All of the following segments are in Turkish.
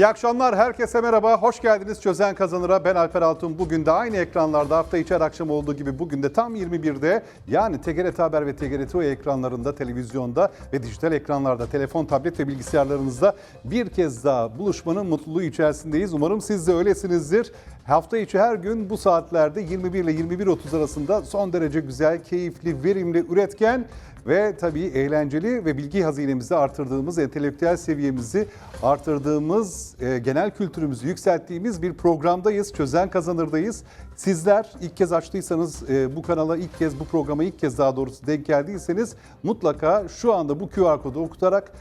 İyi akşamlar, herkese merhaba. Hoş geldiniz Çözen Kazanır'a. Ben Alper Altun. Bugün de aynı ekranlarda hafta içi her akşam olduğu gibi bugün de tam 21'de yani TGRT Haber ve TGRT O ekranlarında, televizyonda ve dijital ekranlarda, telefon, tablet ve bilgisayarlarınızda bir kez daha buluşmanın mutluluğu içerisindeyiz. Umarım siz de öylesinizdir. Hafta içi her gün bu saatlerde 21 ile 21.30 arasında son derece güzel, keyifli, verimli, üretken ve tabii eğlenceli ve bilgi hazinemizi artırdığımız, entelektüel seviyemizi artırdığımız, e, genel kültürümüzü yükselttiğimiz bir programdayız. Çözen Kazanır'dayız. Sizler ilk kez açtıysanız e, bu kanala ilk kez, bu programa ilk kez daha doğrusu denk geldiyseniz mutlaka şu anda bu QR kodu okutarak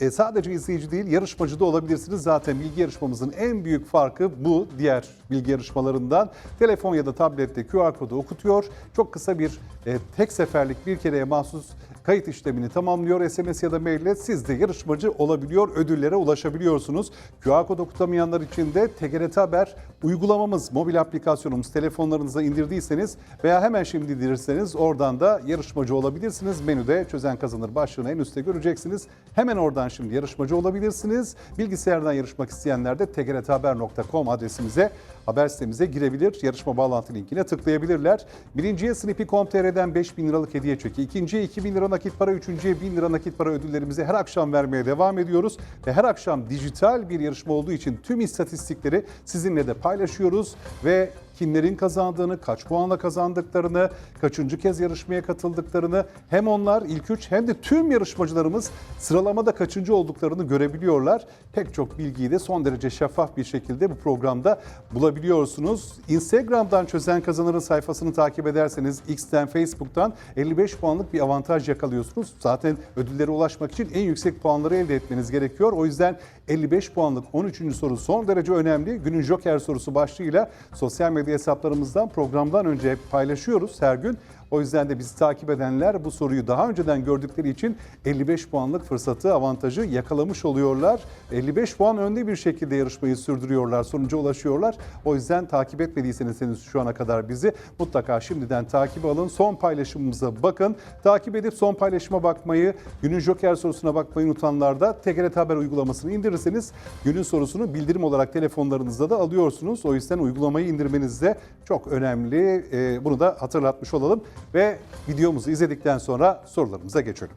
e, sadece izleyici değil yarışmacı da olabilirsiniz. Zaten bilgi yarışmamızın en büyük farkı bu diğer bilgi yarışmalarından. Telefon ya da tablette QR kodu okutuyor. Çok kısa bir e, tek seferlik bir kereye mahsus kayıt işlemini tamamlıyor. SMS ya da maille siz de yarışmacı olabiliyor, ödüllere ulaşabiliyorsunuz. QR kod okutamayanlar için de TGRT Haber uygulamamız, mobil aplikasyonumuz telefonlarınıza indirdiyseniz veya hemen şimdi indirirseniz oradan da yarışmacı olabilirsiniz. Menüde çözen kazanır başlığını en üstte göreceksiniz. Hemen oradan şimdi yarışmacı olabilirsiniz. Bilgisayardan yarışmak isteyenler de tgrthaber.com adresimize haber sitemize girebilir. Yarışma bağlantı linkine tıklayabilirler. Birinciye Snippy.com.tr'den 5000 liralık hediye çeki. İkinciye 2000 lira nakit para. Üçüncüye 1000 lira nakit para ödüllerimizi her akşam vermeye devam ediyoruz. Ve her akşam dijital bir yarışma olduğu için tüm istatistikleri sizinle de paylaşıyoruz. Ve kimlerin kazandığını, kaç puanla kazandıklarını, kaçıncı kez yarışmaya katıldıklarını hem onlar ilk üç hem de tüm yarışmacılarımız sıralamada kaçıncı olduklarını görebiliyorlar. Pek çok bilgiyi de son derece şeffaf bir şekilde bu programda bulabiliyorsunuz. Instagram'dan Çözen Kazanır'ın sayfasını takip ederseniz X'ten, Facebook'tan 55 puanlık bir avantaj yakalıyorsunuz. Zaten ödüllere ulaşmak için en yüksek puanları elde etmeniz gerekiyor. O yüzden 55 puanlık 13. soru son derece önemli. Günün Joker sorusu başlığıyla sosyal medya hesaplarımızdan programdan önce paylaşıyoruz her gün. O yüzden de bizi takip edenler bu soruyu daha önceden gördükleri için 55 puanlık fırsatı, avantajı yakalamış oluyorlar. 55 puan önde bir şekilde yarışmayı sürdürüyorlar, sonuca ulaşıyorlar. O yüzden takip etmediyseniz henüz şu ana kadar bizi mutlaka şimdiden takip alın. Son paylaşımımıza bakın. Takip edip son paylaşıma bakmayı, günün Joker sorusuna bakmayı unutanlar da TGRT Haber uygulamasını indirirseniz günün sorusunu bildirim olarak telefonlarınızda da alıyorsunuz. O yüzden uygulamayı indirmeniz de çok önemli. Ee, Bunu da hatırlatmış olalım ve videomuzu izledikten sonra sorularımıza geçelim.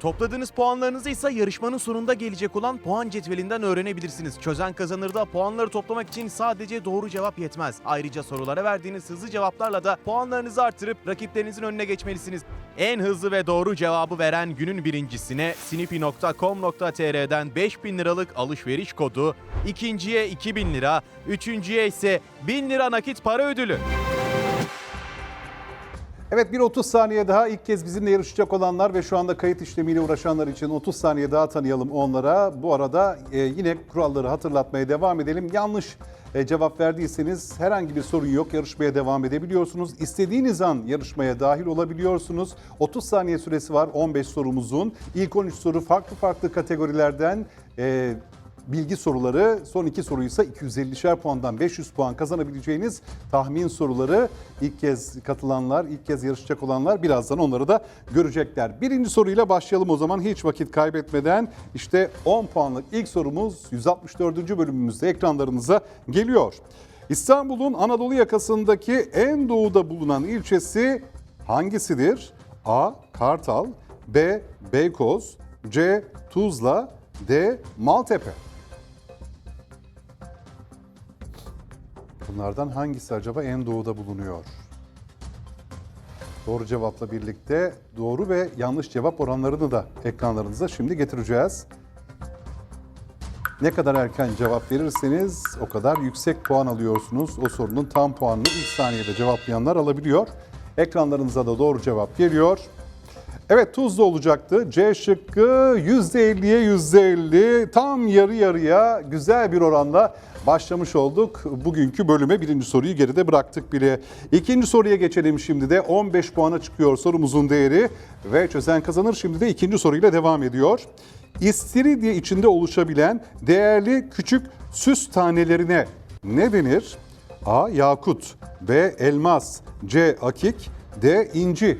Topladığınız puanlarınızı ise yarışmanın sonunda gelecek olan puan cetvelinden öğrenebilirsiniz. Çözen kazanırda puanları toplamak için sadece doğru cevap yetmez. Ayrıca sorulara verdiğiniz hızlı cevaplarla da puanlarınızı artırıp rakiplerinizin önüne geçmelisiniz. En hızlı ve doğru cevabı veren günün birincisine snippy.com.tr'den 5000 liralık alışveriş kodu, ikinciye 2000 lira, üçüncüye ise 1000 lira nakit para ödülü. Evet bir 30 saniye daha ilk kez bizimle yarışacak olanlar ve şu anda kayıt işlemiyle uğraşanlar için 30 saniye daha tanıyalım onlara. Bu arada e, yine kuralları hatırlatmaya devam edelim. Yanlış e, cevap verdiyseniz herhangi bir sorun yok. Yarışmaya devam edebiliyorsunuz. İstediğiniz an yarışmaya dahil olabiliyorsunuz. 30 saniye süresi var 15 sorumuzun. İlk 13 soru farklı farklı kategorilerden e, bilgi soruları. Son iki soruysa 250'şer puandan 500 puan kazanabileceğiniz tahmin soruları. ilk kez katılanlar, ilk kez yarışacak olanlar birazdan onları da görecekler. Birinci soruyla başlayalım o zaman hiç vakit kaybetmeden. İşte 10 puanlık ilk sorumuz 164. bölümümüzde ekranlarınıza geliyor. İstanbul'un Anadolu yakasındaki en doğuda bulunan ilçesi hangisidir? A. Kartal B. Beykoz C. Tuzla D. Maltepe Bunlardan hangisi acaba en doğuda bulunuyor? Doğru cevapla birlikte doğru ve yanlış cevap oranlarını da ekranlarınıza şimdi getireceğiz. Ne kadar erken cevap verirseniz o kadar yüksek puan alıyorsunuz. O sorunun tam puanını ilk saniyede cevaplayanlar alabiliyor. Ekranlarınıza da doğru cevap geliyor. Evet tuzlu olacaktı. C şıkkı %50'ye %50 tam yarı yarıya güzel bir oranla başlamış olduk. Bugünkü bölüme birinci soruyu geride bıraktık bile. İkinci soruya geçelim şimdi de 15 puana çıkıyor sorumuzun değeri ve çözen kazanır. Şimdi de ikinci soruyla devam ediyor. İstiridye içinde oluşabilen değerli küçük süs tanelerine ne denir? A. Yakut B. Elmas C. Akik D. inci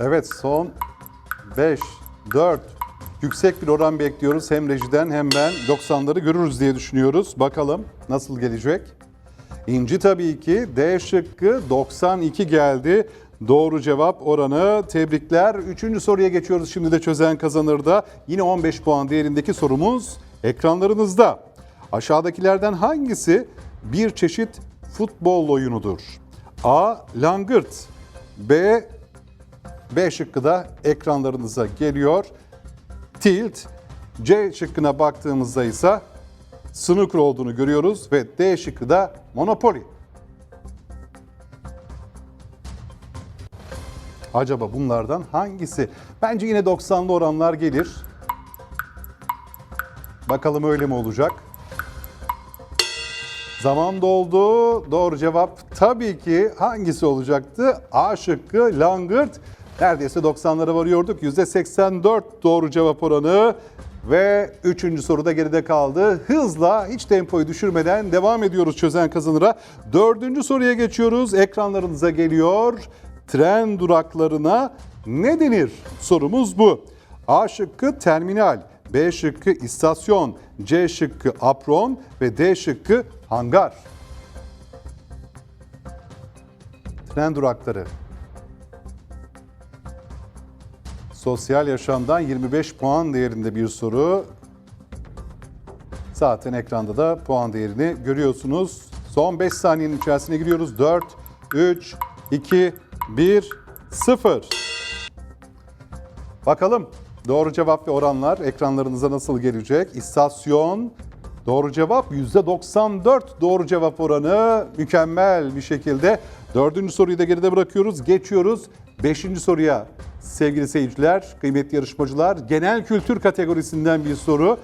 Evet son 5, 4 yüksek bir oran bekliyoruz. Hem rejiden hem ben 90'ları görürüz diye düşünüyoruz. Bakalım nasıl gelecek? İnci tabii ki D şıkkı 92 geldi. Doğru cevap oranı tebrikler. Üçüncü soruya geçiyoruz şimdi de çözen kazanır da. Yine 15 puan değerindeki sorumuz ekranlarınızda. Aşağıdakilerden hangisi bir çeşit futbol oyunudur? A. Langırt B. B şıkkı da ekranlarınıza geliyor. Tilt. C şıkkına baktığımızda ise snooker olduğunu görüyoruz ve D şıkkı da Monopoly. Acaba bunlardan hangisi? Bence yine 90'lı oranlar gelir. Bakalım öyle mi olacak? Zaman doldu. Doğru cevap tabii ki hangisi olacaktı? A şıkkı Langırt. Neredeyse 90'lara varıyorduk. %84 doğru cevap oranı ve üçüncü soruda geride kaldı. Hızla hiç tempoyu düşürmeden devam ediyoruz çözen kazanıra. Dördüncü soruya geçiyoruz. Ekranlarınıza geliyor. Tren duraklarına ne denir? Sorumuz bu. A şıkkı terminal, B şıkkı istasyon, C şıkkı apron ve D şıkkı hangar. Tren durakları. Sosyal yaşamdan 25 puan değerinde bir soru. Zaten ekranda da puan değerini görüyorsunuz. Son 5 saniyenin içerisine giriyoruz. 4, 3, 2, 1, 0. Bakalım doğru cevap ve oranlar ekranlarınıza nasıl gelecek? İstasyon doğru cevap %94 doğru cevap oranı mükemmel bir şekilde. Dördüncü soruyu da geride bırakıyoruz. Geçiyoruz beşinci soruya sevgili seyirciler, kıymetli yarışmacılar. Genel kültür kategorisinden bir soru.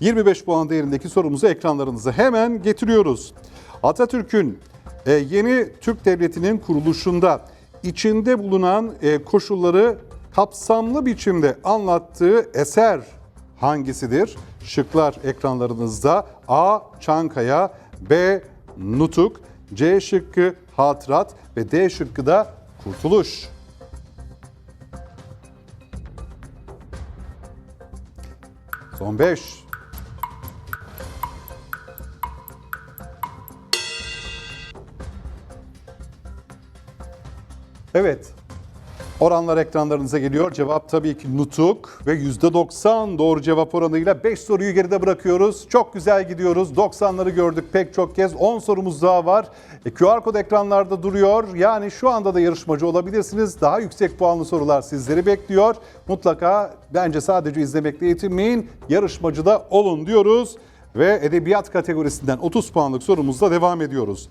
25 puan değerindeki sorumuzu ekranlarınıza hemen getiriyoruz. Atatürk'ün e, yeni Türk Devleti'nin kuruluşunda içinde bulunan e, koşulları kapsamlı biçimde anlattığı eser hangisidir? Şıklar ekranlarınızda. A. Çankaya, B. Nutuk, C şıkkı Hatırat ve D şıkkı da Kurtuluş. Son 5. Evet. Oranlar ekranlarınıza geliyor. Cevap tabii ki nutuk ve %90 doğru cevap oranıyla 5 soruyu geride bırakıyoruz. Çok güzel gidiyoruz. 90'ları gördük pek çok kez. 10 sorumuz daha var. E, QR kod ekranlarda duruyor. Yani şu anda da yarışmacı olabilirsiniz. Daha yüksek puanlı sorular sizleri bekliyor. Mutlaka bence sadece izlemekle yetinmeyin. Yarışmacı da olun diyoruz. Ve edebiyat kategorisinden 30 puanlık sorumuzla devam ediyoruz.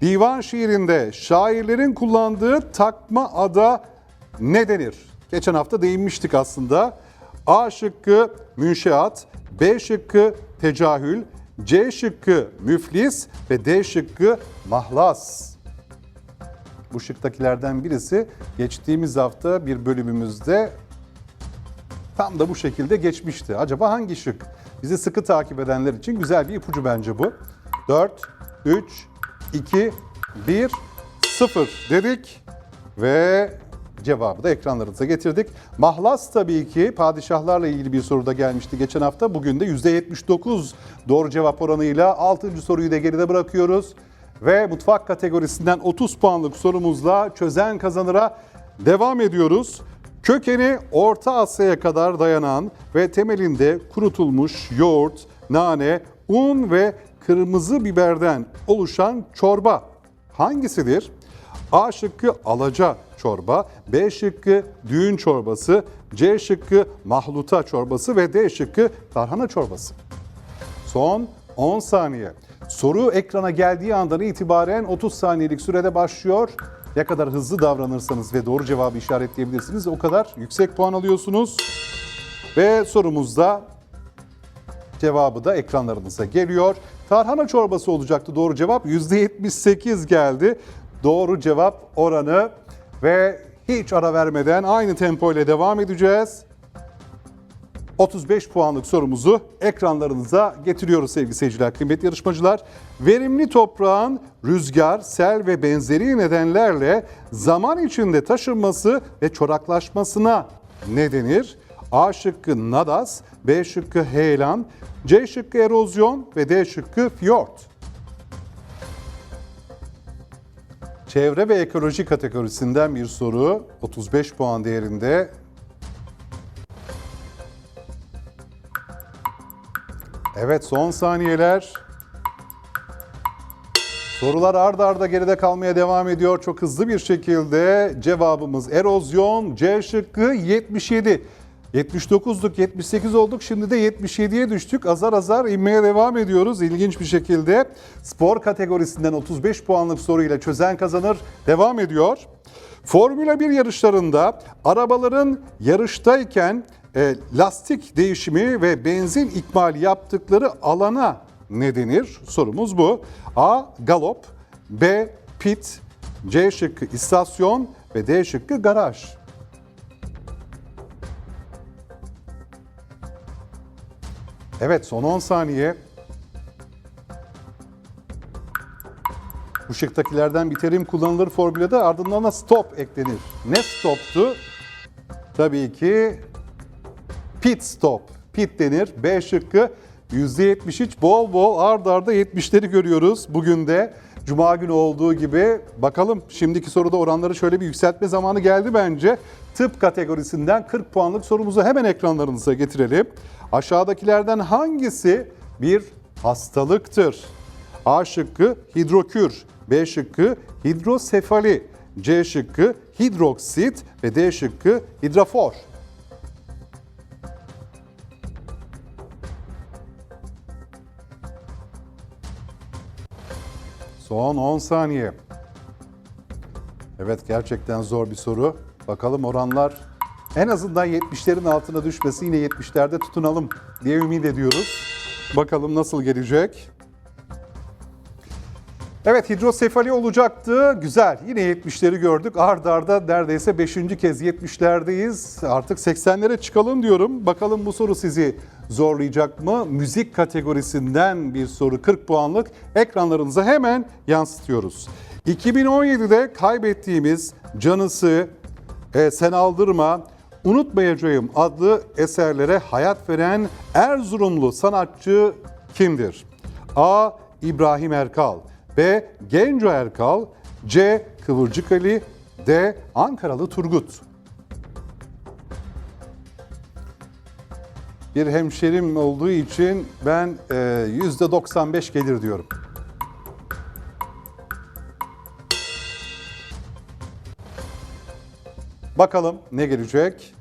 Divan şiirinde şairlerin kullandığı takma ada ne denir? Geçen hafta değinmiştik aslında. A şıkkı münşeat, B şıkkı tecahül, C şıkkı müflis ve D şıkkı mahlas. Bu şıktakilerden birisi geçtiğimiz hafta bir bölümümüzde tam da bu şekilde geçmişti. Acaba hangi şık? Bizi sıkı takip edenler için güzel bir ipucu bence bu. 4, 3, 2, 1, 0 dedik ve cevabı da ekranlarınıza getirdik. Mahlas tabii ki padişahlarla ilgili bir soruda gelmişti geçen hafta. Bugün de %79 doğru cevap oranıyla 6. soruyu da geride bırakıyoruz. Ve mutfak kategorisinden 30 puanlık sorumuzla çözen kazanıra devam ediyoruz. Kökeni Orta Asya'ya kadar dayanan ve temelinde kurutulmuş yoğurt, nane, un ve kırmızı biberden oluşan çorba hangisidir? A şıkkı alaca çorba, B şıkkı düğün çorbası, C şıkkı mahluta çorbası ve D şıkkı tarhana çorbası. Son 10 saniye. Soru ekrana geldiği andan itibaren 30 saniyelik sürede başlıyor. Ne kadar hızlı davranırsanız ve doğru cevabı işaretleyebilirsiniz o kadar yüksek puan alıyorsunuz. Ve sorumuzda cevabı da ekranlarınıza geliyor. Tarhana çorbası olacaktı doğru cevap. %78 geldi. Doğru cevap oranı ve hiç ara vermeden aynı tempo ile devam edeceğiz. 35 puanlık sorumuzu ekranlarınıza getiriyoruz sevgili seyirciler, kıymetli yarışmacılar. Verimli toprağın rüzgar, sel ve benzeri nedenlerle zaman içinde taşınması ve çoraklaşmasına ne denir? A şıkkı nadas, B şıkkı heyelan, C şıkkı erozyon ve D şıkkı fiyort. Çevre ve ekoloji kategorisinden bir soru 35 puan değerinde Evet son saniyeler. Sorular ard arda geride kalmaya devam ediyor çok hızlı bir şekilde. Cevabımız erozyon C şıkkı 77. 79'luk 78 olduk şimdi de 77'ye düştük. Azar azar inmeye devam ediyoruz ilginç bir şekilde. Spor kategorisinden 35 puanlık soruyla çözen kazanır devam ediyor. Formula 1 yarışlarında arabaların yarıştayken e, lastik değişimi ve benzin ikmali yaptıkları alana ne denir? Sorumuz bu. A. Galop B. Pit C şıkkı istasyon ve D şıkkı garaj. Evet son 10 saniye. Bu şıktakilerden bir terim kullanılır formülede ardından da stop eklenir. Ne stoptu? Tabii ki pit stop. Pit denir. B şıkkı %73 bol bol ard arda 70'leri görüyoruz. Bugün de Cuma günü olduğu gibi bakalım şimdiki soruda oranları şöyle bir yükseltme zamanı geldi bence. Tıp kategorisinden 40 puanlık sorumuzu hemen ekranlarınıza getirelim. Aşağıdakilerden hangisi bir hastalıktır? A şıkkı hidrokür, B şıkkı hidrosefali, C şıkkı hidroksit ve D şıkkı hidrafor. Son 10 saniye. Evet gerçekten zor bir soru. Bakalım oranlar en azından 70'lerin altına düşmesi yine 70'lerde tutunalım diye ümit ediyoruz. Bakalım nasıl gelecek. Evet hidrosefali olacaktı. Güzel. Yine 70'leri gördük. Ard arda neredeyse 5. kez 70'lerdeyiz. Artık 80'lere çıkalım diyorum. Bakalım bu soru sizi zorlayacak mı? Müzik kategorisinden bir soru 40 puanlık ekranlarınıza hemen yansıtıyoruz. 2017'de kaybettiğimiz Canısı, e, Sen Aldırma, Unutmayacağım adlı eserlere hayat veren Erzurumlu sanatçı kimdir? A. İbrahim Erkal B. Genco Erkal C. Kıvırcık Ali D. Ankaralı Turgut Bir hemşerim olduğu için ben e, %95 gelir diyorum. Bakalım ne gelecek?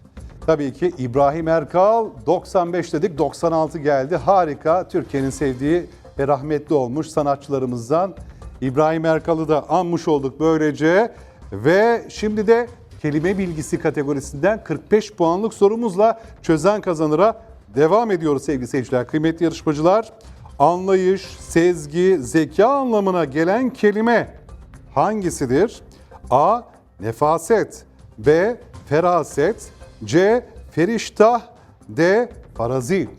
Tabii ki İbrahim Erkal 95 dedik 96 geldi. Harika. Türkiye'nin sevdiği ve rahmetli olmuş sanatçılarımızdan İbrahim Erkal'ı da anmış olduk böylece. Ve şimdi de kelime bilgisi kategorisinden 45 puanlık sorumuzla çözen kazanıra devam ediyoruz sevgili seyirciler. Kıymetli yarışmacılar. Anlayış, sezgi, zeka anlamına gelen kelime hangisidir? A. Nefaset B. Feraset C. Feriştah D. Farazi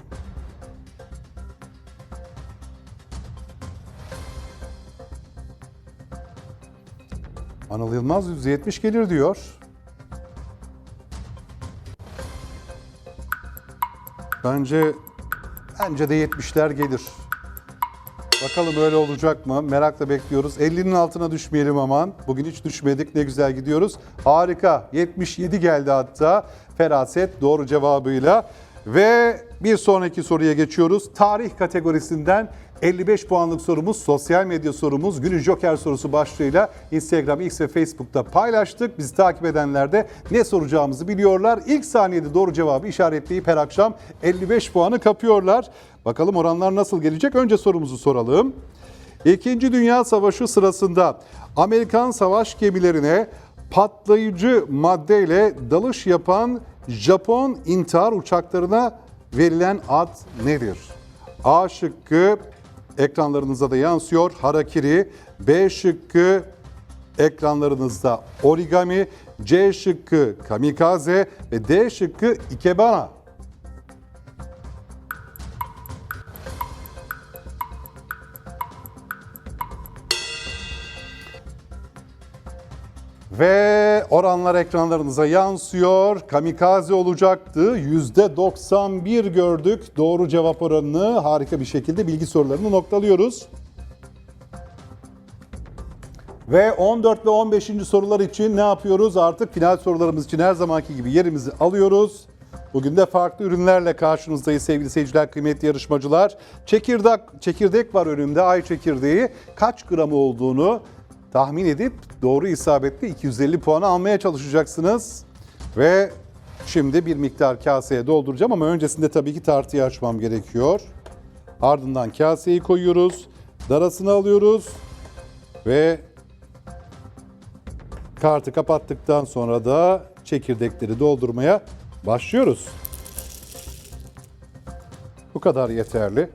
Anıl Yılmaz 170 gelir diyor. Bence bence de 70'ler gelir. Bakalım öyle olacak mı? Merakla bekliyoruz. 50'nin altına düşmeyelim aman. Bugün hiç düşmedik. Ne güzel gidiyoruz. Harika. 77 geldi hatta. Feraset doğru cevabıyla. Ve bir sonraki soruya geçiyoruz. Tarih kategorisinden 55 puanlık sorumuz, sosyal medya sorumuz, günün Joker sorusu başlığıyla Instagram, X ve Facebook'ta paylaştık. Bizi takip edenler de ne soracağımızı biliyorlar. İlk saniyede doğru cevabı işaretleyip her akşam 55 puanı kapıyorlar. Bakalım oranlar nasıl gelecek? Önce sorumuzu soralım. İkinci Dünya Savaşı sırasında Amerikan savaş gemilerine patlayıcı maddeyle dalış yapan Japon intihar uçaklarına verilen ad nedir? A şıkkı ekranlarınıza da yansıyor harakiri, B şıkkı ekranlarınızda origami, C şıkkı kamikaze ve D şıkkı ikebana. Ve oranlar ekranlarınıza yansıyor. Kamikaze olacaktı. %91 gördük. Doğru cevap oranını harika bir şekilde bilgi sorularını noktalıyoruz. Ve 14 ve 15. sorular için ne yapıyoruz? Artık final sorularımız için her zamanki gibi yerimizi alıyoruz. Bugün de farklı ürünlerle karşınızdayız sevgili seyirciler, kıymetli yarışmacılar. Çekirdek, çekirdek var önümde, ay çekirdeği. Kaç gram olduğunu tahmin edip doğru isabetli 250 puan almaya çalışacaksınız. Ve şimdi bir miktar kaseye dolduracağım ama öncesinde tabii ki tartıyı açmam gerekiyor. Ardından kaseyi koyuyoruz, darasını alıyoruz ve kartı kapattıktan sonra da çekirdekleri doldurmaya başlıyoruz. Bu kadar yeterli.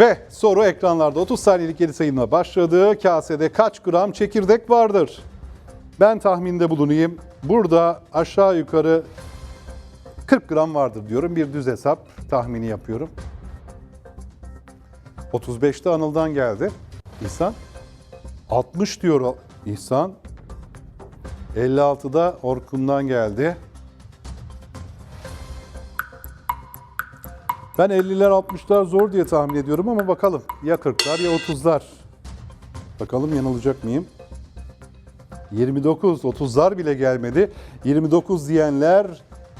Ve soru ekranlarda 30 saniyelik geri sayımla başladı. Kasede kaç gram çekirdek vardır? Ben tahminde bulunayım. Burada aşağı yukarı 40 gram vardır diyorum. Bir düz hesap tahmini yapıyorum. 35'te Anıl'dan geldi. İhsan. 60 diyor İhsan. 56'da Orkun'dan geldi. Ben 50'ler 60'lar zor diye tahmin ediyorum ama bakalım. Ya 40'lar ya 30'lar. Bakalım yanılacak mıyım? 29, 30'lar bile gelmedi. 29 diyenler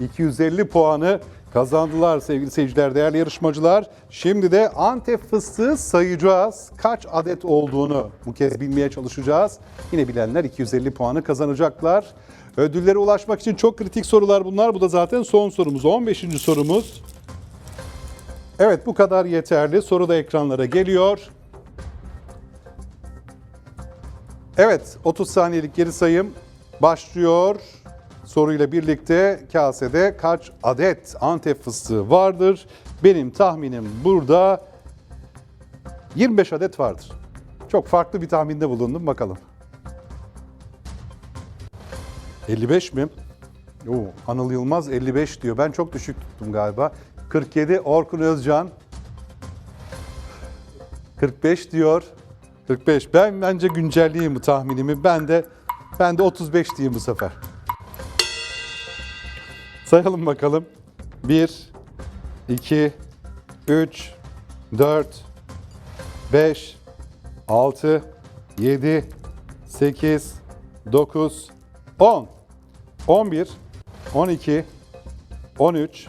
250 puanı kazandılar sevgili seyirciler, değerli yarışmacılar. Şimdi de Antep fıstığı sayacağız. Kaç adet olduğunu bu kez bilmeye çalışacağız. Yine bilenler 250 puanı kazanacaklar. Ödüllere ulaşmak için çok kritik sorular bunlar. Bu da zaten son sorumuz, 15. sorumuz. Evet bu kadar yeterli. Soru da ekranlara geliyor. Evet 30 saniyelik geri sayım başlıyor. Soruyla birlikte kasede kaç adet Antep fıstığı vardır? Benim tahminim burada 25 adet vardır. Çok farklı bir tahminde bulundum bakalım. 55 mi? Oo, Anıl Yılmaz 55 diyor. Ben çok düşük tuttum galiba. 47 Orkun Özcan. 45 diyor. 45. Ben bence güncelleyeyim bu tahminimi. Ben de ben de 35 diyeyim bu sefer. Sayalım bakalım. 1 2 3 4 5 6 7 8 9 10 11 12 13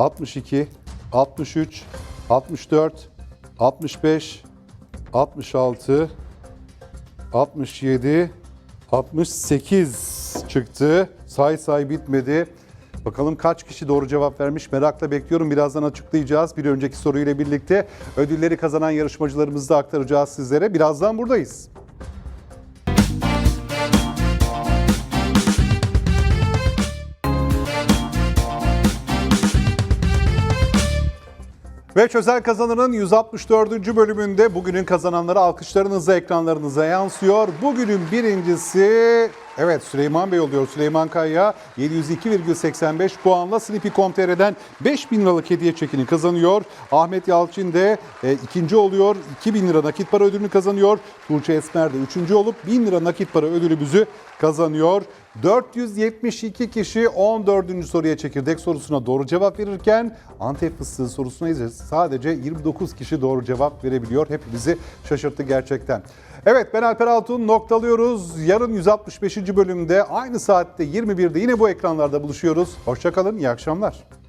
62 63 64 65 66 67 68 çıktı. Say say bitmedi. Bakalım kaç kişi doğru cevap vermiş merakla bekliyorum. Birazdan açıklayacağız. Bir önceki soruyla birlikte ödülleri kazanan yarışmacılarımızı da aktaracağız sizlere. Birazdan buradayız. Ve Çözel Kazanır'ın 164. bölümünde bugünün kazananları alkışlarınızla ekranlarınıza yansıyor. Bugünün birincisi evet Süleyman Bey oluyor. Süleyman Kaya 702,85 puanla Sleepy.com.tr'den 5000 liralık hediye çekini kazanıyor. Ahmet Yalçın de e, ikinci oluyor. 2000 lira nakit para ödülünü kazanıyor. Tuğçe Esmer de üçüncü olup 1000 lira nakit para ödülümüzü kazanıyor. 472 kişi 14. soruya çekirdek sorusuna doğru cevap verirken Antep fıstığı sorusuna ise sadece 29 kişi doğru cevap verebiliyor. Hepimizi şaşırttı gerçekten. Evet ben Alper Altun noktalıyoruz. Yarın 165. bölümde aynı saatte 21'de yine bu ekranlarda buluşuyoruz. Hoşçakalın iyi akşamlar.